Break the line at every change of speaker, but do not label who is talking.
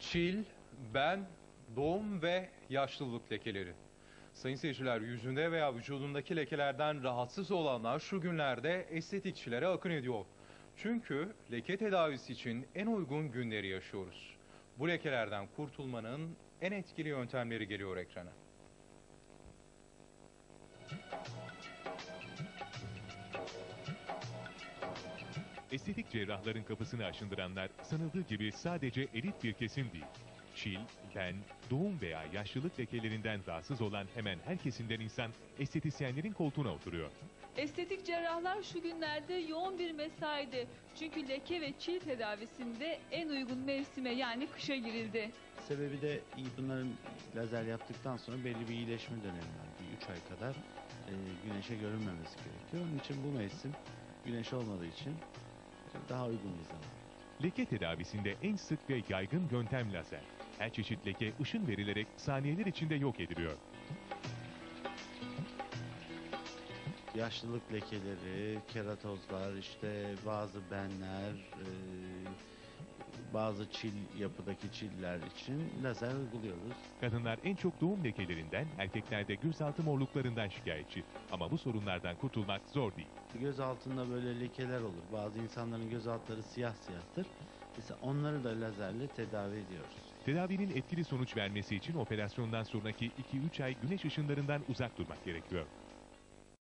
Çil, ben, doğum ve yaşlılık lekeleri. Sayın seyirciler yüzünde veya vücudundaki lekelerden rahatsız olanlar şu günlerde estetikçilere akın ediyor. Çünkü leke tedavisi için en uygun günleri yaşıyoruz. Bu lekelerden kurtulmanın en etkili yöntemleri geliyor ekrana.
Estetik cerrahların kapısını aşındıranlar sanıldığı gibi sadece elit bir kesim değil. Çil, ben, doğum veya yaşlılık lekelerinden rahatsız olan hemen her kesimden insan estetisyenlerin koltuğuna oturuyor.
Estetik cerrahlar şu günlerde yoğun bir mesaide. Çünkü leke ve çil tedavisinde en uygun mevsime yani kışa girildi.
Sebebi de bunların lazer yaptıktan sonra belli bir iyileşme dönemi var. Bir 3 ay kadar e, güneşe görünmemesi gerekiyor. Onun için bu mevsim güneş olmadığı için daha uygun bir zaman.
Leke tedavisinde en sık ve yaygın yöntem lazer. Her çeşit leke ışın verilerek saniyeler içinde yok ediliyor.
Yaşlılık lekeleri, keratozlar, işte bazı benler, e, bazı çil yapıdaki çiller için lazer uyguluyoruz.
Kadınlar en çok doğum lekelerinden, erkekler de gözaltı morluklarından şikayetçi. Ama bu sorunlardan kurtulmak zor değil.
Göz altında böyle lekeler olur. Bazı insanların göz altları siyah siyahtır. Mesela onları da lazerle tedavi ediyoruz.
Tedavinin etkili sonuç vermesi için operasyondan sonraki 2-3 ay güneş ışınlarından uzak durmak gerekiyor.